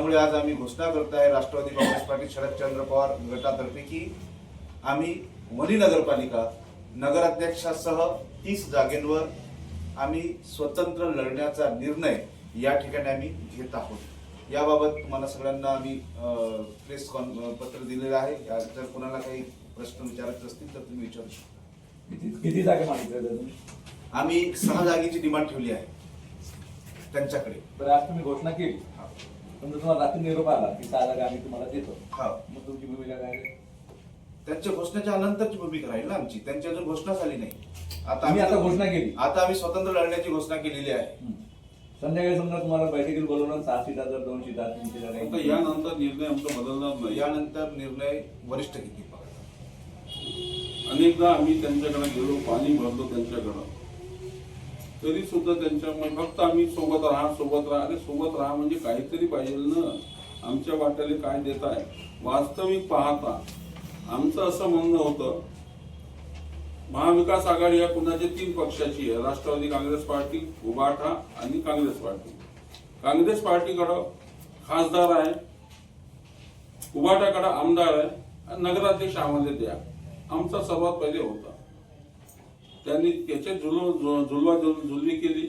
त्यामुळे आज आम्ही घोषणा करत आहे राष्ट्रवादी काँग्रेस पार्टी शरदचंद्र पवार गटातर्फे की आम्ही वणी नगरपालिका नगराध्यक्षासह तीस जागेंवर आम्ही स्वतंत्र लढण्याचा निर्णय या ठिकाणी आम्ही घेत आहोत. याबाबत तुम्हाला सगळ्यांना आम्ही प्रेस कॉन पत्र दिलेलं आहे. या- जर कोणाला काही प्रश्न विचारायचे असतील तर तुम्ही विचारू शकता. किती जागा मागितल्या तुम्ही? आम्ही सहा जागेची डिमांड ठेवली आहे त्यांच्याकडे. बरं आज तुम्ही घोषणा केली. समजा तुम्हाला रात्री निरोप आला की सहा जागा आम्ही तुम्हाला देतो. हा. मग तुमची भूमिका काय आहे? त्यांच्या घोषणेच्या नंतरची भूमिका राहील ना आमची. त्यांची अजून घोषणा झाली नाही. आता तुम्ही आम्ही- आता घोषणा केली. आता आम्ही स्वतंत्र लढण्याची घोषणा केलेली आहे. संध्याकाळी समजा तुम्हाला बैठकीत बोलवलं सहा सीटा जर दोन सीटा तीन सीटा काही यानंतर निर्णय आमचा बदलणार नाही. यानंतर निर्णय वरिष्ठ घेतील अनेकदा आम्ही त्यांच्याकडे गेलो पाणी भरलो त्यांच्याकडं. तरी सुद्धा त्यांच्या फक्त आम्ही सोबत राहा सोबत राहा. अरे सोबत राहा म्हणजे काहीतरी पाहिजे ना. आमच्या वाट्याला काय देत आहे? वास्तविक पाहता. आमचं असं म्हणणं होतं महाविकास आघाडी या कुणाच्या तीन पक्षाची आहे? राष्ट्रवादी काँग्रेस पार्टी उभाठा आणि काँग्रेस पार्टी. काँग्रेस पार्टीकडं खासदार आहे उभाटाकडं आमदार आहे आणि नगराध्यक्ष आम्हाला द्या. आमचा सर्वात पहिले होता. त्यांनी त्याच्यात झुलव झु- झुलवा झुलवी केली.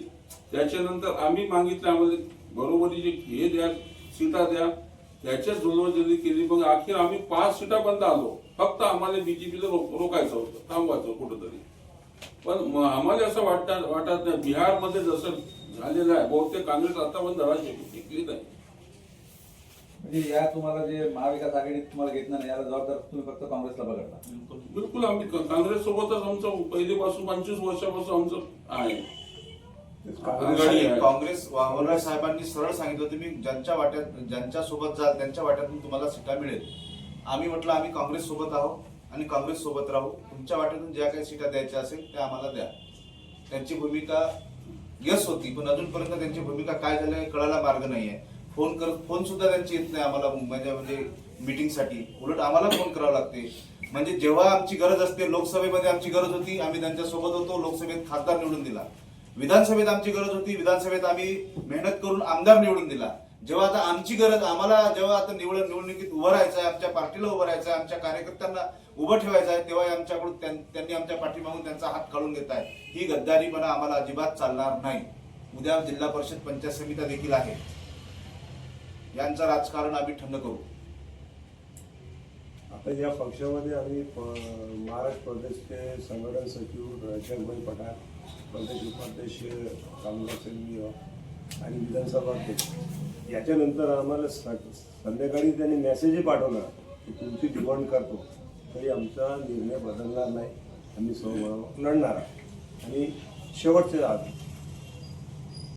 त्याच्यानंतर आम्ही मागितले आम्हाला बरोबरीचे हे द्या सीटा द्या त्याच्यात झुलवाझुलवी केली. मग अखेर आम्ही पाच सीटा बंद आलो. फक्त आम्हाला बीजेपीला रोखायचं होतं थांबवायचं कुठंतरी. पण आम्हाला असं वाटत वाटत नाही. बिहारमध्ये जसं झालेलं आहे बहुतेक काँग्रेस आता पण धडा शिकली नाही म्हणजे या तुम्हाला जे महाविकास आघाडीत तुम्हाला घेतलं नाही याला जबाबदार तुम्ही फक्त काँग्रेसला पकडता बिलकुल. आम्ही काँग्रेस सोबतच आमचं पहिलेपासून पंचवीस वर्षापासून आमचं आहे. आहे. काँग्रेस वाघोला साहेबांनी सरळ सांगितलं तुम्ही ज्यांच्या वाट्यात ज्यांच्या सोबत जाल त्यांच्या वाट्यातून तुम्हाला सीटा मिळेल. आम्ही म्हटलं आम्ही काँग्रेस सोबत आहोत आणि काँग्रेस सोबत राहू. तुमच्या वाट्यातून ज्या काही सीटा द्यायच्या असेल त्या आम्हाला द्या. त्यांची भूमिका यस होती पण अजूनपर्यंत त्यांची भूमिका काय झाली आहे कळायला मार्ग नाहीये. फोन कर फोन सुद्धा त्यांची येत नाही आम्हाला म्हणजे म्हणजे मीटिंगसाठी उलट आम्हाला फोन करावं लागते. म्हणजे जेव्हा आमची गरज असते लोकसभेमध्ये आमची गरज होती आम्ही त्यांच्यासोबत होतो लोकसभेत खासदार निवडून दिला. विधानसभेत आमची गरज होती विधानसभेत आम्ही मेहनत करून आमदार निवडून दिला. जेव्हा आता आमची गरज आम्हाला जेव्हा आता निवड निवडणुकीत उभं राहायचं आहे आमच्या पार्टीला उभं राहायचं आहे आमच्या कार्यकर्त्यांना उभं ठेवायचं आहे तेव्हा आमच्याकडून त्यां- त्यांनी आमच्या पाठीमागून त्यांचा हात काढून घेत आहे. ही गद्दारीपणा आम्हाला अजिबात चालणार नाही. उद्या जिल्हा परिषद पंचायत समित्या देखील आहे. यांचं राजकारण आम्ही थंड करू. आता या पक्षामध्ये आम्ही प- महाराष्ट्र प्रदेशचे संघटन सचिव जगभाई पठार प्रदेश उपाध्यक्ष रामदास सिंह आणि विधानसभा अध्यक्ष. याच्यानंतर आम्हाला संध्याकाळी त्यांनी मेसेजही पाठवला की तुमची डिमांड करतो. तरी आमचा निर्णय बदलणार नाही. आम्ही समोर लढणार आणि शेवटचे आज